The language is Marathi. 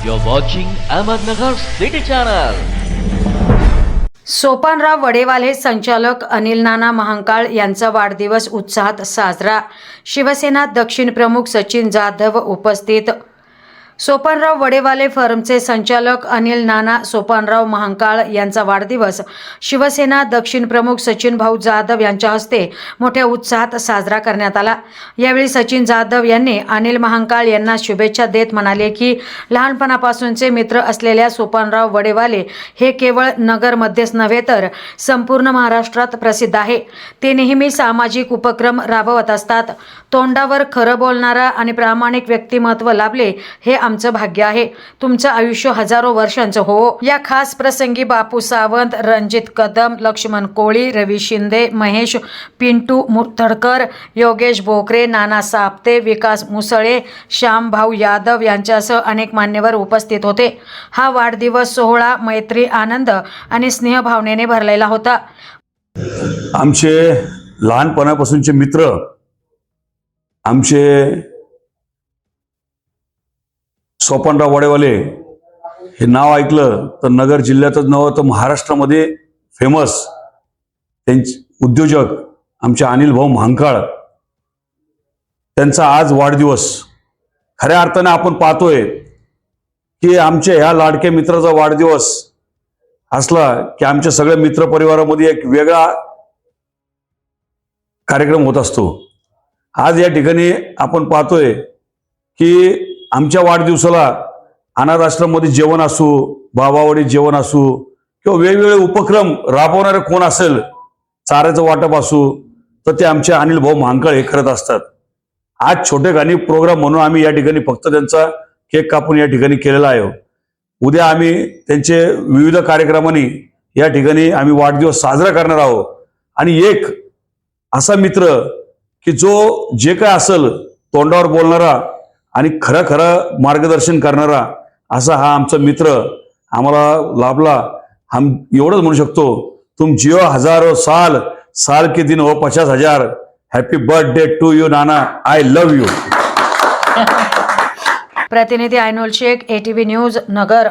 You're watching Ahmednagar City Channel. Sopanrao Vadewale संचालक अनिल नाना महांकाळ यांचा वाढदिवस उत्साहात साजरा शिवसेना दक्षिण प्रमुख सचिन जाधव उपस्थित सोपानराव वडेवाले फर्मचे संचालक अनिल नाना सोपानराव महांकाळ यांचा वाढदिवस. शिवसेना दक्षिण प्रमुख सचिन भाऊ जाधव यांच्या हस्ते मोठ्या उत्साहात साजरा करण्यात आला. यावेळी सचिन जाधव यांनी अनिल महांकाळ यांना शुभेच्छा देत म्हणाले की लहानपणापासूनचे मित्र असलेल्या सोपानराव वडेवाले हे केवळ नगरमध्येच नव्हे तर संपूर्ण महाराष्ट्रात प्रसिद्ध आहे. ते नेहमी सामाजिक उपक्रम राबवत असतात. तोंडावर खरं बोलणारा आणि प्रामाणिक व्यक्तिमत्व लाभले हे आमचं भाग्य आहे. तुमचं आयुष्य हजारो वर्षांचं हो. या खास प्रसंगी बापू सावंत रणजित कदम लक्ष्मण कोळी रवी शिंदे महेश पिंटू मुरथडकर योगेश बोकरे नाना सापते विकास मुसळे श्यामभाऊ यादव यांच्यासह अनेक मान्यवर उपस्थित होते. हा वाढदिवस सोहळा मैत्री आनंद आणि स्नेहभावनेने भरलेला होता. आमचे लहानपणापासूनचे मित्र आमचे सोपानराव वडेवाले हे नाव ऐकलं तर नगर जिल्ह्यातच नव्हतं तर महाराष्ट्रामध्ये फेमस त्यांचे उद्योजक आमचे अनिल भाऊ महांकाळ. त्यांचा आज वाढदिवस. खऱ्या अर्थाने आपण पाहतोय की आमच्या ह्या लाडक्या मित्राचा वाढदिवस असला की आमच्या सगळ्या मित्रपरिवारामध्ये एक वेगळा कार्यक्रम होत असतो. आज या ठिकाणी आपण पाहतोय की आमच्या वाढदिवसाला अनाथ आश्रममध्ये जेवण असू भावावडी जेवण असू किंवा वेगवेगळे उपक्रम राबवणारे कोण असेल चाऱ्याचं वाटप असू तर ते आमचे अनिल भाऊ महांकाळ हे करत असतात. आज छोटे गाणी प्रोग्राम म्हणून आम्ही या ठिकाणी फक्त त्यांचा केक कापून या ठिकाणी केलेला आहे. उद्या आम्ही त्यांचे विविध कार्यक्रमांनी या ठिकाणी आम्ही वाढदिवस साजरा करणार आहोत. आणि एक असा मित्र की जो जे काय असेल तोंडावर बोलणारा आणि खरं खरं मार्गदर्शन करणारा असा हा आमचा मित्र आम्हाला लाभला. हम एवढंच म्हणू शकतो तुम जिओ हजारो साल साल के दिन हो पचास हजार. Happy birthday to you Nana. I love you प्रतिनिधी आयनोल शेख एटीव्ही न्यूज नगर.